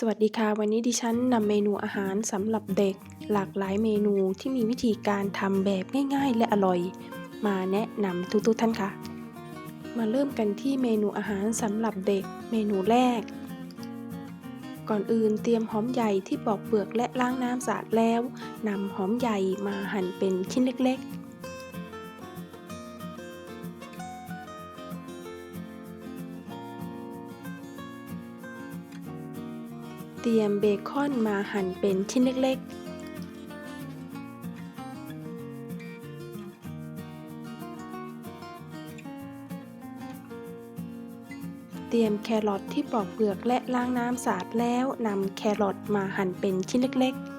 สวัสดีค่ะ วันนี้ดิฉันนำเมนูอาหารสำหรับเด็ก หลากหลายเมนูที่มีวิธีการทำแบบง่ายๆ และอร่อย มาแนะนำทุกๆท่านค่ะ มาเริ่มกันที่เมนูอาหารสำหรับเด็กเมนูแรก ก่อนอื่นเตรียมหอมใหญ่ที่ปอกเปลือกและล้างน้ำสะอาดแล้วนำหอมใหญ่มาหั่นเป็นชิ้นเล็กๆ ตรียมเบคอนมาหั่นเป็นชิ้นเล็กๆเตรียมแครอทที่ปอกเปลือกและล้างน้ำสะอาดแล้วนำแครอทมาหั่นเป็นชิ้นเล็กๆ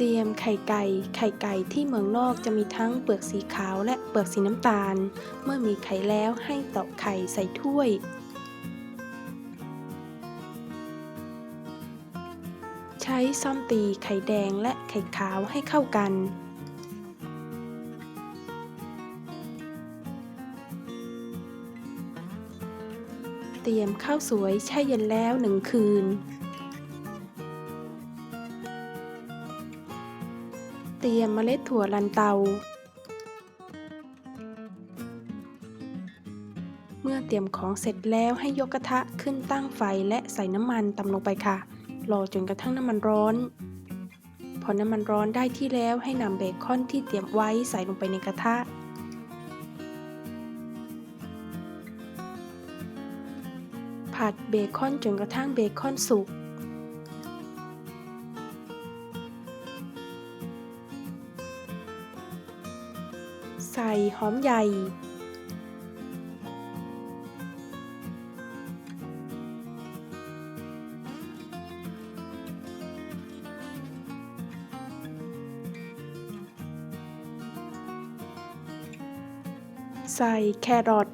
เตรียมไข่ไก่ ไข่ไก่ที่เมืองนอกจะมีทั้งเปลือกสีขาวและเปลือกสีน้ำตาล เมื่อมีไข่แล้วให้ตอกไข่ใส่ถ้วย ใช้ซ่อมตีไข่แดงและไข่ขาวให้เข้ากัน เตรียมข้าวสวยแช่เย็นแล้วหนึ่งคืน รียมเมล็ดถั่วลันเตา เมื่อเตรียมของเสร็จแล้วให้ยกกระทะขึ้นตั้งไฟและใส่น้ำมันตำลงไปค่ะ รอจนกระทั่งน้ำมันร้อน พอน้ำมันร้อนได้ที่แล้วให้นำเบคอนที่เตรียมไว้ใส่ลงไปในกระทะผัดเบคอนจนกระทั่งเบคอนสุก ใส่หอมใหญ่ ใส่แครอท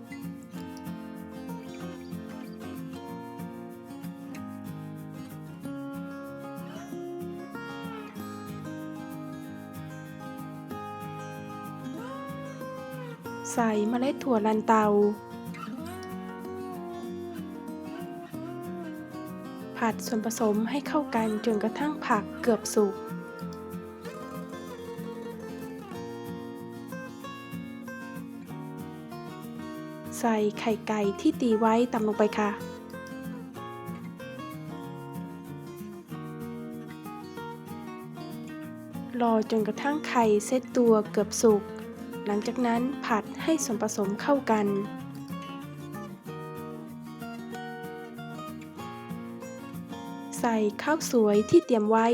ใส่เมล็ดถั่วลันเตา ผัดส่วนผสมให้เข้ากันจนกระทั่งผักเกือบสุก ใส่ไข่ไก่ที่ตีไว้ตำลงไปค่ะรอจนกระทั่งไข่เซตตัวเกือบสุก หลังจากนั้นผัดให้ส่วนผสมเข้ากัน ใส่ข้าวสวยที่เตรียมไว้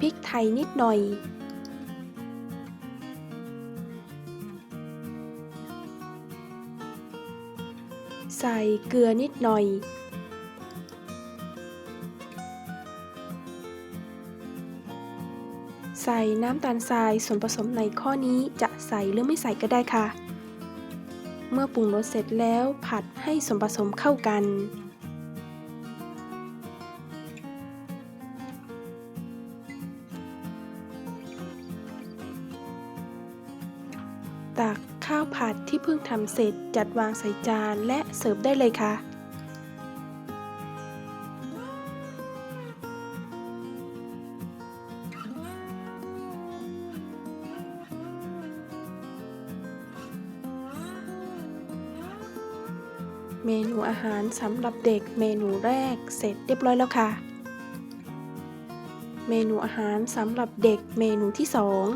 พริกไทยนิดหน่อย ใส่เกลือนิดหน่อย ใส่น้ำตาลทรายส่วนผสมในข้อนี้จะใส่หรือไม่ใส่ก็ได้ค่ะ เมื่อปรุงรสเสร็จแล้วผัดให้ส่วนผสมเข้ากัน ตักข้าวผัดที่เพิ่งทำเสร็จจัดวางใส่จานและเสิร์ฟได้เลยค่ะ เมนูอาหารสำหรับเด็กเมนูแรกเสร็จเรียบร้อยแล้วค่ะ เมนูอาหารสำหรับเด็กเมนูที่สอง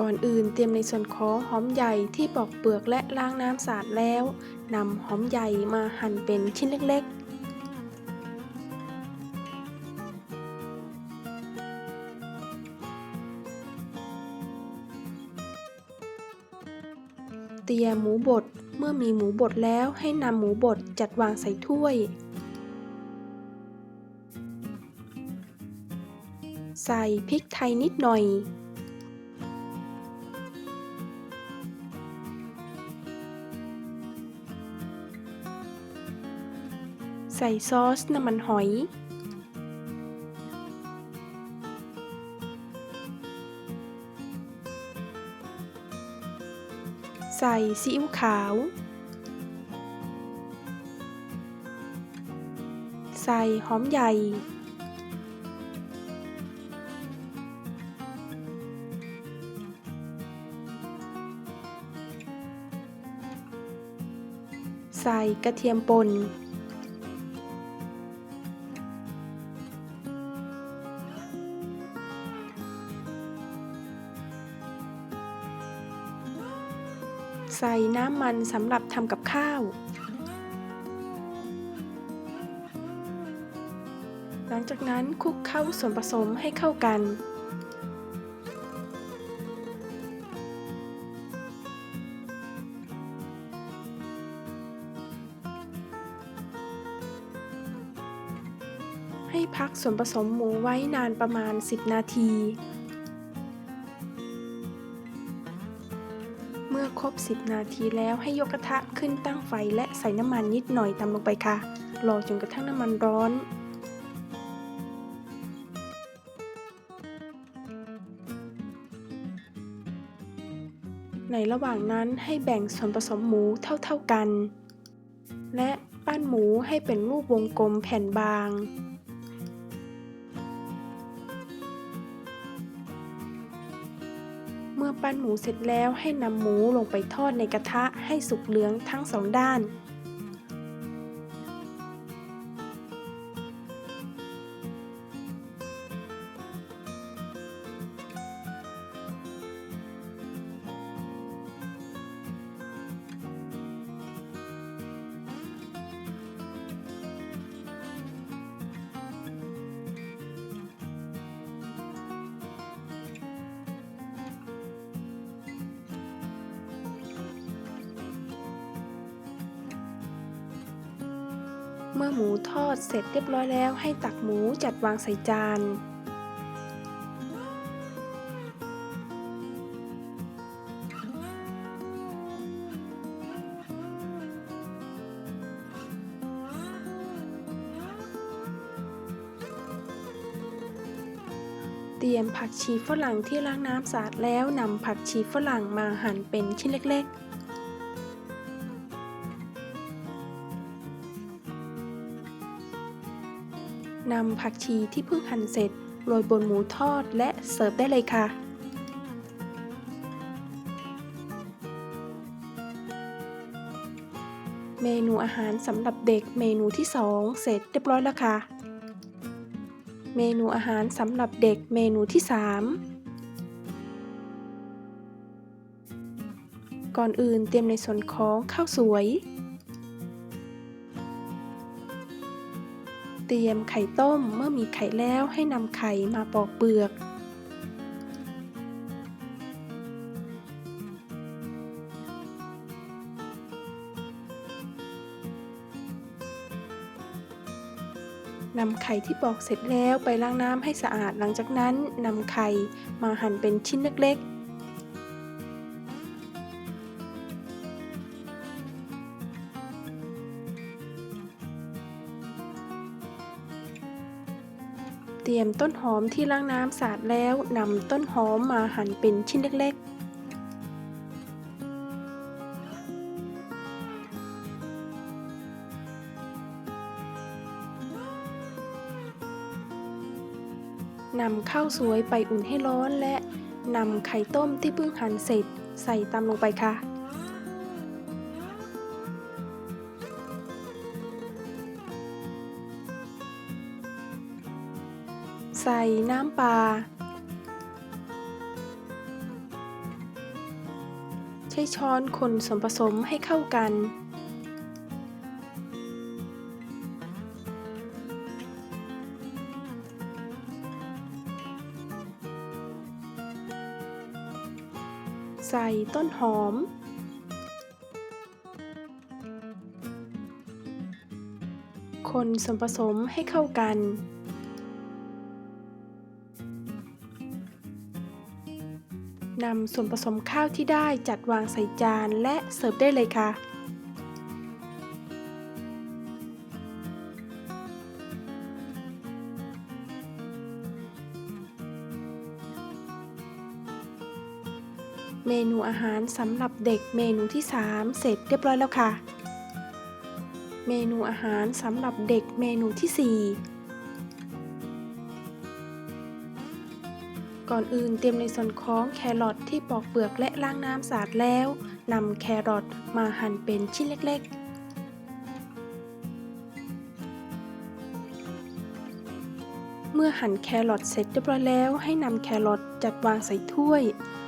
ก่อนอื่นเตรียมในส่วนของหอมใหญ่ที่ปอกเปลือกและล้างน้ำสะอาดแล้วนำหอมใหญ่มาหั่นเป็นชิ้นเล็กๆ เตรียมหมูบด เมื่อมีหมูบดแล้วให้นำหมูบดจัดวางใส่ถ้วยใส่พริกไทยนิดหน่อย ใส่ซอสน้ำมันหอย ใส่ซีอิ๊วขาว ใส่หอมใหญ่ ใส่กระเทียมป่น ใส่น้ำมันสำหรับทำกับข้าว หลังจากนั้นคลุกเข้าส่วนผสมให้เข้ากัน ให้พักส่วนผสมหมูไว้นานประมาณ 10 นาที ครบ 10 นาทีแล้วให้ยกกระทะขึ้นตั้งไฟและใส่น้ำมันนิดหน่อยตามลงไปค่ะ รอจนกระทั่งน้ำมันร้อนในระหว่างนั้นให้แบ่งส่วนผสมหมูเท่าๆกัน และปั้นหมูให้เป็นรูปวงกลมแผ่นบาง มื่อปั้นหมูเสร็จแล้วให้นำหมูลงไปทอดในกระทะให้สุกเหลืองทั้งสองด้าน เมื่อหมูทอดเสร็จเรียบร้อยแล้วให้ตักหมูจัดวางใส่จาน เตรียมผักชีฝรั่งที่ล้างน้ำสะอาดแล้วนำผักชีฝรั่งมาหั่นเป็นชิ้นเล็กๆ นำผักชีที่เพิ่งหั่นเสร็จโรยบนหมูทอดและเสิร์ฟได้เลยค่ะ เมนูอาหารสำหรับเด็กเมนูที่ 2 เสร็จเรียบร้อยแล้วค่ะ เมนูอาหารสำหรับเด็กเมนูที่ 3 ก่อนอื่นเตรียมในส่วนของข้าวสวย เตรียมไข่ต้มเมื่อมีไข่แล้วให้นำไข่มาปอกเปลือกนำไข่ที่ปอกเสร็จแล้วไปล้างน้ำให้สะอาด หลังจากนั้นนำไข่มาหั่นเป็นชิ้นเล็กๆ เตรียมต้นหอมที่ล้างน้ำสะอาดแล้วนำต้นหอมมาหั่นเป็นชิ้นเล็กๆนำข้าวสวยไปอุ่นให้ร้อนและนำไข่ต้มที่เพิ่งหั่นเสร็จ ใส่ตามลงไปค่ะ ใส่น้ำปลา ใช้ช้อนคนส่วนผสมให้เข้ากัน ใส่ต้นหอมคนส่วนผสมให้เข้ากัน นำส่วนผสมข้าวที่ได้จัดวางใส่จานและเสิร์ฟได้เลยค่ะ เมนูอาหารสำหรับเด็กเมนูที่ 3 เสร็จเรียบร้อยแล้วค่ะ เมนูอาหารสำหรับเด็กเมนูที่ 4 ก่อนอื่นเตรียมในส่วนของแครอทที่ปอกเปลือกและล้างน้ำสะอาดแล้วนำแครอทมาหั่นเป็นชิ้นเล็กๆเมื่อหั่นแครอทเสร็จเรียบร้อยแล้วให้นำแครอทจัดวางใส่ถ้วย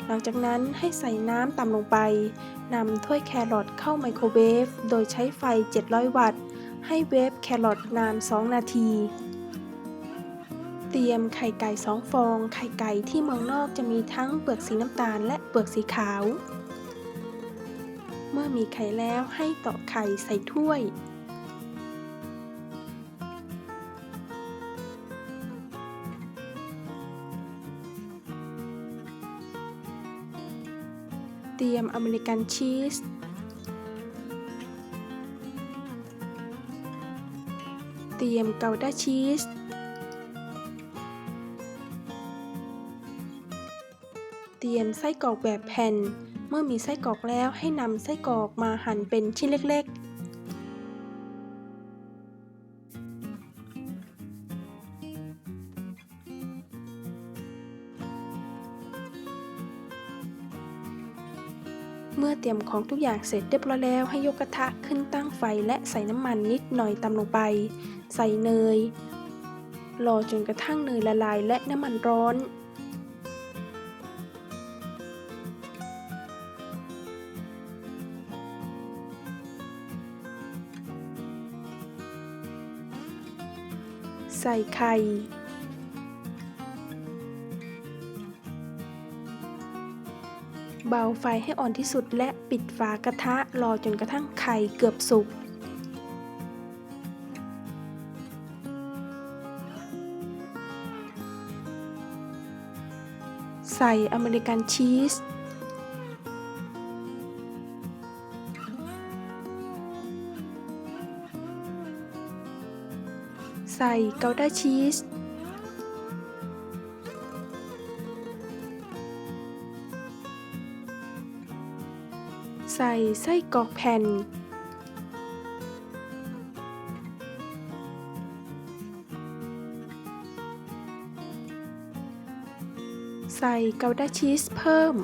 หลังจากนั้นให้ใส่น้ำตามลงไปนำถ้วยแครอทเข้าไมโครเวฟโดยใช้ไฟ 700 วัตต์ ให้เวฟแครอทนาน 2 นาที ตรียมไข่ไก่2ฟอง ไข่ไก่ที่เมืองนอกจะมีทั้งเปลือกสีน้ำตาลและเปลือกสีขาว เมื่อมีไข่แล้วให้ตอกไข่ใส่ถ้วย เตรียมอเมริกันชีสเตรียมเกาด้าชีส เตรียมไส้กรอกแบบแผ่น เมื่อมีไส้กรอกแล้วให้นำไส้กรอกมาหั่นเป็นชิ้นเล็กๆเมื่อเตรียมของทุกอย่างเสร็จเรียบร้อยแล้วให้ยกกระทะขึ้นตั้งไฟและใส่น้ำมันนิดหน่อยตามลงไป ใส่เนย รอจนกระทั่งเนยละลายและน้ำมันร้อน ใส่ไข่เบาไฟให้อ่อนที่สุดและปิดฝากระทะรอจนกระทั่งไข่เกือบสุก ใส่อเมริกันชีส ใส่เกาด้าชีส ใส่ไส้กรอกแผ่น ใส่เกาด้าชีสเพิ่ม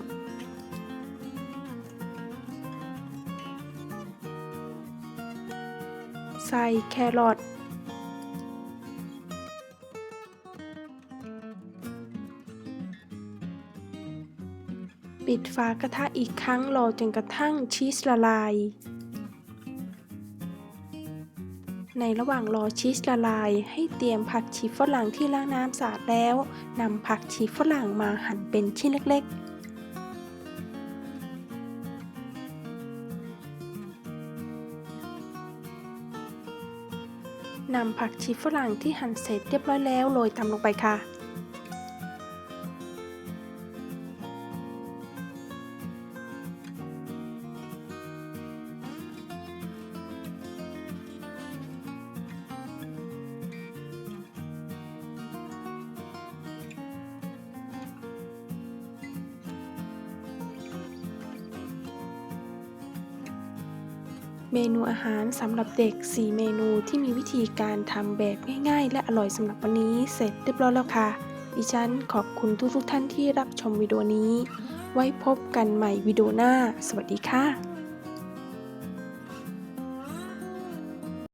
ใส่แครอท ปิดฝากระทะอีกครั้งรอจนกระทั่งชีสละลาย ในระหว่างรอชีสละลาย ให้เตรียมผักชีฝรั่งที่ล้างน้ำสะอาดแล้วนำผักชีฝรั่งมาหั่นเป็นชิ้นเล็กๆนำผักชีฝรั่งที่หั่นเสร็จเรียบร้อยแล้วโรยตามลงไปค่ะ เมนูอาหารสำหรับเด็ก 4 เมนูที่มีวิธีการทำแบบง่ายๆ และอร่อยสำหรับวันนี้เสร็จเรียบร้อยแล้วค่ะ ดิฉันขอบคุณทุกๆท่านที่รับชมวิดีโอนี้ ไว้พบกันใหม่วิดีโอหน้า สวัสดีค่ะ